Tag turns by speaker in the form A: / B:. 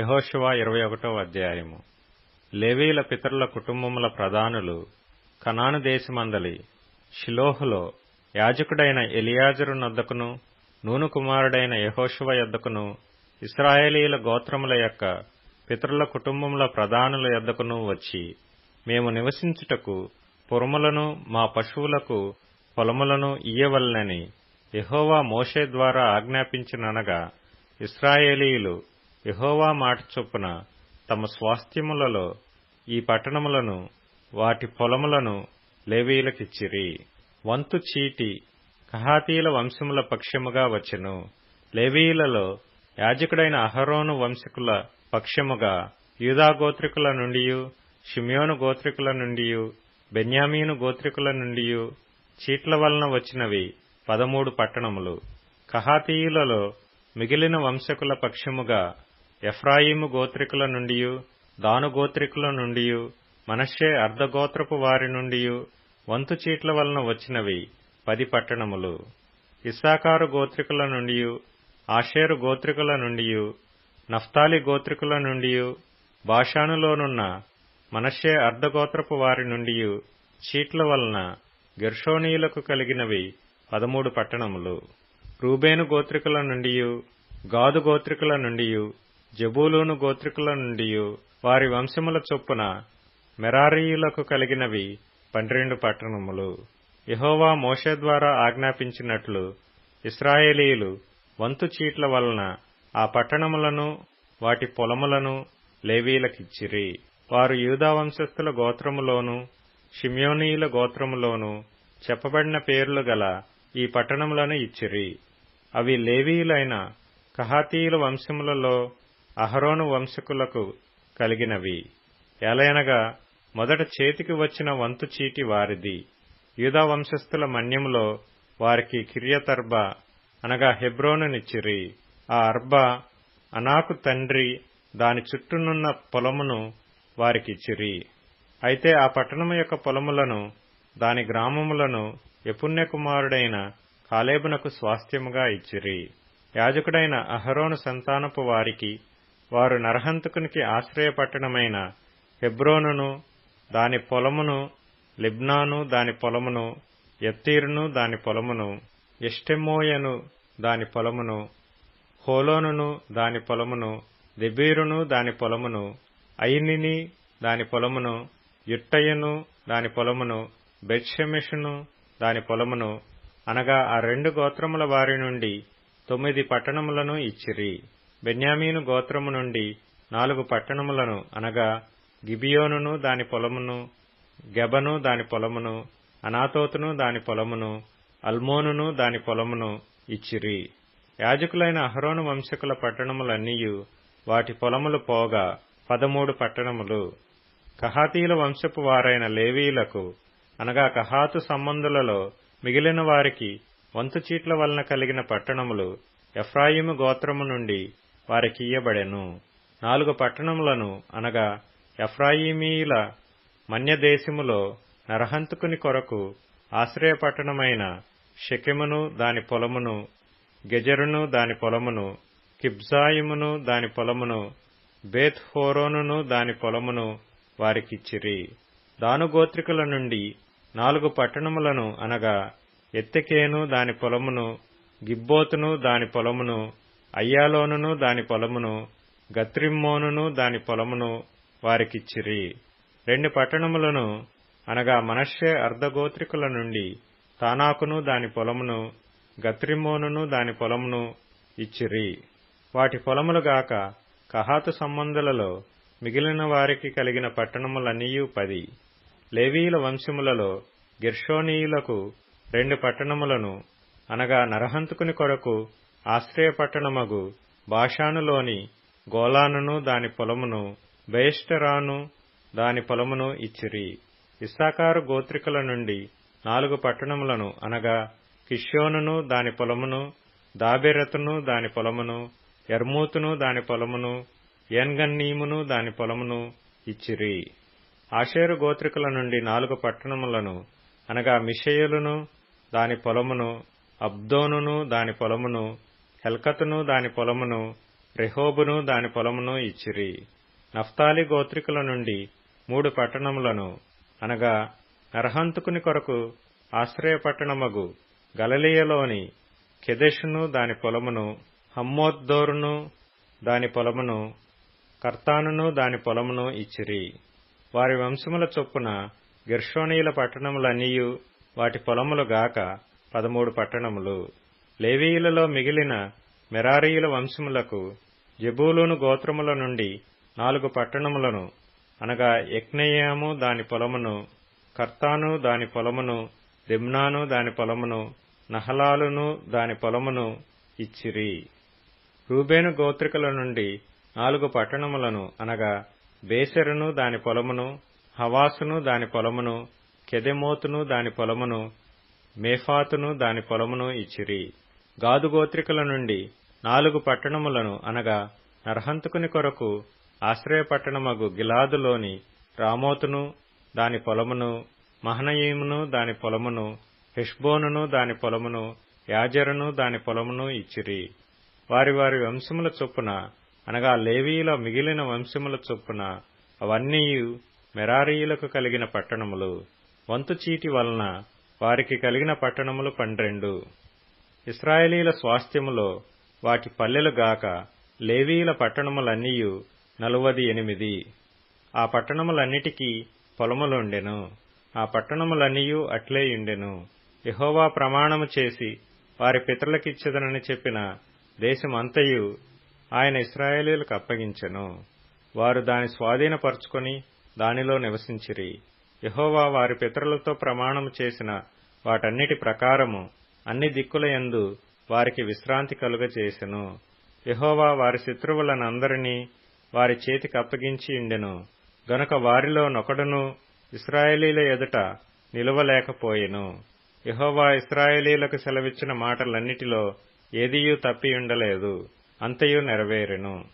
A: యహోశివ ఇరవై ఒకటో అధ్యాయము. లేవీల పితరుల కుటుంబముల ప్రధానులు కనాను దేశమందలి షిలోహులో యాజకుడైన ఎలియాజరు నొద్దకును నూను కుమారుడైన యెహోషువ యొద్దకును ఇస్రాయేలీల గోత్రముల యొక్క పితరుల కుటుంబముల ప్రధానుల యొద్దకును వచ్చి మేము నివసించుటకు పురములను మా పశువులకు పొలములను ఇయ్యవలనని యహోవా మోషే ద్వారా ఆజ్ఞాపించిననగా ఇస్రాయేలీయులు యహోవా మాట చొప్పున తమ స్వాస్థ్యములలో ఈ పట్టణములను వాటి పొలములను లేవీయులకిచ్చిరి. వంతు చీటి కహాతీల వంశముల పక్షముగా వచ్చెను. లేవీయులలో యాజకుడైన అహరోను వంశకుల పక్షముగా యూదా గోత్రికుల నుండియు షిమ్యోను గోత్రికుల నుండియు బెన్యామీను గోత్రికుల నుండియు చీట్ల వలన వచ్చినవి పదమూడు పట్టణములు. కహాతీయులలో మిగిలిన వంశకుల పక్షముగా ఎఫ్రాయిము గోత్రికుల నుండియు దాను గోత్రికుల నుండియు మనషే అర్ధగోత్రపు వారి నుండియు వంతు చీట్ల వలన వచ్చినవి పది పట్టణములు. ఇస్సాకారు గోత్రికుల నుండియు ఆషేరు గోత్రికుల నుండియు నఫ్తాలి గోత్రికుల నుండియు భాషానులోనున్న మనషే అర్ధగోత్రపు వారి నుండియు చీట్ల వలన గెర్షోనీయులకు కలిగినవి పదమూడు పట్టణములు. రూబేను గోత్రికుల నుండియు గాదు గోత్రికుల నుండియు జబూలూను గోత్రికుల నుండి వారి వంశముల చొప్పున మెరారీయులకు కలిగినవి పన్నెండు పట్టణములు. యహోవా మోషే ద్వారా ఆజ్ఞాపించినట్లు ఇస్రాయేలీయులు వంతు చీట్ల వలన ఆ పట్టణములను వాటి పొలములను లేవీలకిచ్చిరి. వారు యూదా వంశస్థుల గోత్రములోను షిమ్యోనీయుల గోత్రములోను చెప్పబడిన పేర్లు గల ఈ పట్టణములను ఇచ్చిరి. అవి లేవీయులైన కహాతీయుల వంశములలో అహరోను వంశకులకు కలిగినవి. ఎలయనగా మొదట చేతికి వచ్చిన వంతు చీటి వారిది. యూదా వంశస్థుల మన్యంలో వారికి కిర్యతర్బ అనగా హెబ్రోనునిచ్చిరి. ఆ అర్బ అనాకు తండ్రి దాని చుట్టూనున్న పొలమును వారికిచ్చిరి. అయితే ఆ పట్టణము యొక్క పొలములను దాని గ్రామములను యపుణ్య కుమారుడైన కాలేబునకు స్వాస్థ్యముగా ఇచ్చిరి. యాజకుడైన అహరోను సంతానపు వారికి వారు నరహంతకునికి ఆశ్రయపట్టణమైన హెబ్రోనును దాని పొలమును లిబ్నాను దాని పొలమును ఎత్తీరును దాని పొలమును ఎష్టెమోయను దాని పొలమును హోలోనును దాని పొలమును దెబీరును దాని పొలమును అయినిని దాని పొలమును యుట్టయ్యను దాని పొలమును బెత్షెమెషును దాని పొలమును అనగా ఆ రెండు గోత్రముల వారి నుండి తొమ్మిది పట్టణములను ఇచ్చిరి. బెన్యామీను గోత్రము నుండి నాలుగు పట్టణములను అనగా గిబియోనును దాని పొలమును గెబను దాని పొలమును అనాతోతును దాని పొలమును అల్మోనును దాని పొలమును ఇచ్చిరి. యాజకులైన అహరోను వంశకుల పట్టణములన్నీయు వాటి పొలములు పోగా పదమూడు పట్టణములు. కహాతీల వంశపు వారైన లేవీలకు అనగా కహాతు సంబంధులలో మిగిలిన వారికి వంతు చీట్ల వలన కలిగిన పట్టణములు ఎఫ్రాయిము గోత్రము నుండి వారికి ఇయ్యబడెను. నాలుగు పట్టణములను అనగా ఎఫ్రాయిమీయుల మన్యదేశములో నరహంతుకుని కొరకు ఆశ్రయపట్టణమైన షెకెమును దాని పొలమును గెజరును దాని పొలమును కిబ్జాయిమును దాని పొలమును బేత్ హోరోనును దాని పొలమును వారికిచ్చిరి. దానుగోత్రికుల నుండి నాలుగు పట్టణములను అనగా ఎత్తెకేను దాని పొలమును గిబ్బోతును దాని పొలమును అయ్యాలోనును దాని పొలమును గత్రిమ్మోనును దాని పొలమును వారికిచ్చిరి. రెండు పట్టణములను అనగా మనషే అర్ధగోత్రికుల నుండి తానాకును దాని పొలమును గత్రిమ్మోనును దాని పొలమును ఇచ్చిరి. వాటి పొలములుగాక కహాతు సంబంధులలో మిగిలిన వారికి కలిగిన పట్టణములన్నీయు పది. లేవీయుల వంశములలో గెర్షోనీయులకు రెండు పట్టణములను అనగా నరహంతుకుని కొరకు ఆశ్రయపట్టణమగు భాషానులోని గోలానును దాని పొలమును బేష్టరాను దాని పొలమును ఇచ్చిరి. ఇస్సాకారు గోత్రికుల నుండి నాలుగు పట్టణములను అనగా కిష్యోనును దాని పొలమును దాబెరతును దాని పొలమును ఎర్మూతును దాని పొలమును ఎన్గన్నీమును దాని పొలమును ఇచ్చిరి. ఆషేరు గోత్రికుల నుండి నాలుగు పట్టణములను అనగా మిషయులును దాని పొలమును అబ్దోనును దాని పొలమును హెల్కతును దాని పొలమును రెహోబును దాని పొలమును ఇచ్చిరి. నఫ్తాలి గోత్రికుల నుండి మూడు పట్టణములను అనగా నరహంతుకుని కొరకు ఆశ్రయపట్టణమగు గలలియలోని కెదెషును దాని పొలమును హమ్మోద్దోరును దాని పొలమును కర్తానును దాని పొలమును ఇచ్చిరి. వారి వంశముల చొప్పున గెర్షోనీయుల పట్టణములన్నీయు వాటి పొలములు గాక పదమూడు పట్టణములు. లేవీయులలో మిగిలిన మెరారీయుల వంశములకు జబూలూను గోత్రముల నుండి నాలుగు పట్టణములను అనగా యక్నెయాము దాని పొలమును కర్తాను దాని పొలమును దిమ్నాను దాని పొలమును నహలాలును దాని పొలమును ఇచ్చిరి. రూబేను గోత్రికుల నుండి నాలుగు పట్టణములను అనగా బేసెరును దాని పొలమును హవాసును దాని పొలమును కెదెమోతును దాని పొలమును మేఫాతును దాని పొలమును ఇచ్చిరి. గాదు గోత్రికుల నుండి నాలుగు పట్టణములను అనగా నరహంతుకుని కొరకు ఆశ్రయపట్టణమగు గిలాదులోని రామోతును దాని పొలమును మహనయీమును దాని పొలమును హిష్బోనును దాని పొలమును యాజరును దాని పొలమును ఇచ్చిరి. వారి వారి వంశముల చొప్పున అనగా లేవీయుల మిగిలిన వంశముల చొప్పున అవన్నీ మెరారీయులకు కలిగిన పట్టణములు. వంతు చీటి వలన వారికి కలిగిన పట్టణములు పన్నెండు. ఇస్రాయేలీల స్వాస్థ్యములో వాటి పల్లెలు గాక లేవీయుల పట్టణములన్నీయు నలువది ఎనిమిది. ఆ పట్టణములన్నిటికీ పొలములుండెను. ఆ పట్టణములన్నీయు అట్లేయుండెను యహోవా ప్రమాణము చేసి వారి పితరులకిచ్చదనని చెప్పిన దేశమంతయు ఆయన ఇస్రాయేలీలకు అప్పగించెను. వారు దాని స్వాధీనపరుచుకొని దానిలో నివసించిరి. యహోవా వారి పితరులతో ప్రమాణము చేసిన వాటన్నిటి ప్రకారము అన్ని దిక్కుల యందు వారికి విశ్రాంతి కలుగచేసెను యహోవా వారి శత్రువులనందరినీ వారి చేతికి అప్పగించి ఉండెను. గనుక వారిలో నొకడును ఇస్రాయేలీల ఎదుట నిలువలేకపోయెను. యహోవా ఇస్రాయేలీలకు సెలవిచ్చిన మాటలన్నిటిలో ఏదియూ తప్పియుండలేదు. అంతయు నెరవేరెను.